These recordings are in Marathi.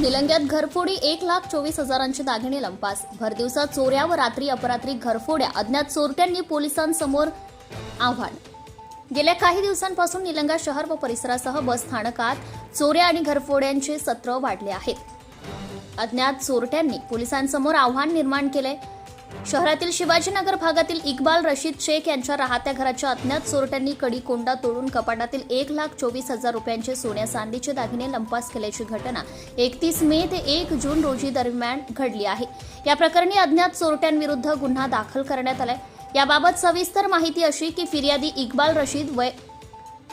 निलंग्यात घरफोडी एक लाख चोवीस हजारांचे दागिने लंपास. भरदिवसात चोऱ्या व रात्री अपरात्री घरफोड्या अज्ञात चोरट्यांनी पोलिसांसमोर आव्हान. गेल्या काही दिवसांपासून निलंगा शहर व परिसरासह बस स्थानकात चोऱ्या आणि घरफोड्यांचे सत्र वाढले आहेत. अज्ञात चोरट्यांनी पोलिसांसमोर आव्हान निर्माण केले शहरातील शिवाजीनगर भागातील इक्बाल रशीद शेख यांच्या राहत्या घराच्या अज्ञात चोरट्यांनी कडी कोंडा तोडून कपाटातील एक लाख चोवीस हजार रुपयांचे सोन्या चांदीचे दागिने लंपास केल्याची घटना एकतीस मे ते एक जून रोजी दरम्यान घडली आहे. या प्रकरणी अज्ञात चोरट्यांविरुद्ध गुन्हा दाखल करण्यात आलाय. याबाबत सविस्तर माहिती अशी की फिर्यादी इक्बाल रशीद वय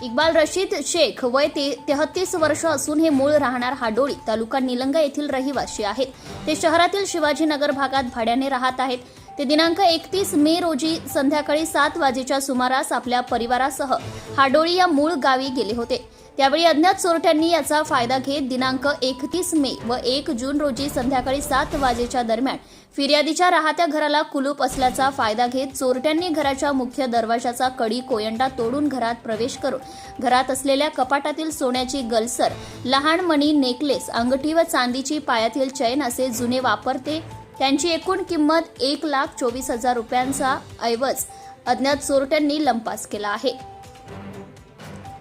इक्बाल रशीद शेख वय ते तेहतीस वर्ष असून हे मूळ राहणार हाडोळी तालुका निलंगा येथील रहिवासी आहेत. ते शहरातील शिवाजीनगर भागात भाड्याने राहत आहेत. ते दिनांक एकतीस मे रोजी संध्याकाळी सात वाजेच्या सुमारास आपल्या परिवारासह हाडोळी या मूळ गावी गेले होते. त्यावेळी अज्ञात चोरट्यांनी याचा फायदा घेत दिनांक एकतीस मे व एक जून रोजी संध्याकाळी सात वाजेच्या दरम्यान फिर्यादीच्या राहत्या घराला कुलूप असल्याचा फायदा घेत चोरट्यांनी घराच्या मुख्य दरवाजाचा कडी कोयंडा तोडून घरात प्रवेश करून घरात असलेल्या कपाटातील सोन्याची गलसर लहान मणी नेकलेस अंगठी व चांदीची पायातील चैन असे जुने वापरते त्यांची एकूण किंमत एक लाख चोवीस हजार रुपयांचा ऐवज अज्ञात चोरट्यांनी लंपास केला आहे.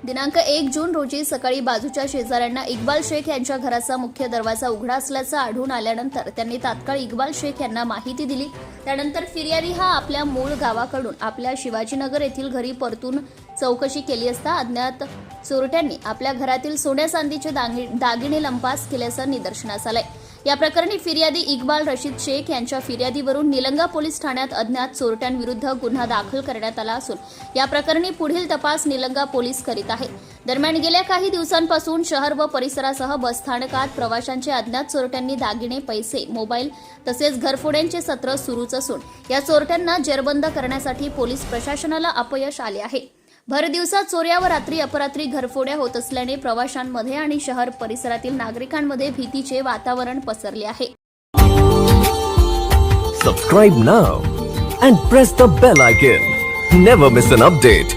दिनांक एक जून रोजी सकाळी बाजूच्या शेजाऱ्यांना इक्बाल शेख यांच्या घराचा मुख्य दरवाजा उघडा असल्याचं आढळून आल्यानंतर त्यांनी तात्काळ इक्बाल शेख यांना माहिती दिली. त्यानंतर फिर्यादी हा आपल्या मूळ गावाकडून आपल्या शिवाजीनगर येथील घरी परतून चौकशी केली असता अज्ञात चोरट्यांनी आपल्या घरातील सोन्या चांदीचे दागिने लंपास केल्याचं निदर्शनास आलंय. या प्रकरणी फिर्यादी इक्बाल रशीद शेख यांच्या फिर्यादीवरून निलंगा पोलीस ठाण्यात अज्ञात चोरट्यांविरुद्ध गुन्हा दाखल करण्यात आला असून या प्रकरणी पुढील तपास निलंगा पोलीस करीत आहेत. दरम्यान गेल्या काही दिवसांपासून शहर व परिसरासह बसस्थानकात प्रवाशांचे अज्ञात चोरट्यांनी दागिने पैसे मोबाईल तसेच घरफोड्यांचे सत्र सुरूच असून या चोरट्यांना जेरबंद करण्यासाठी पोलीस प्रशासनाला अपयश आले आहे. भर दिवसात चोऱ्या व रात्री अपरात्री घरफोड्या होत असल्याने प्रवाशांमध्ये आणि शहर परिसरातील नागरिकांमध्ये भीतीचे वातावरण पसरले आहे. Subscribe now and press the bell icon never miss an update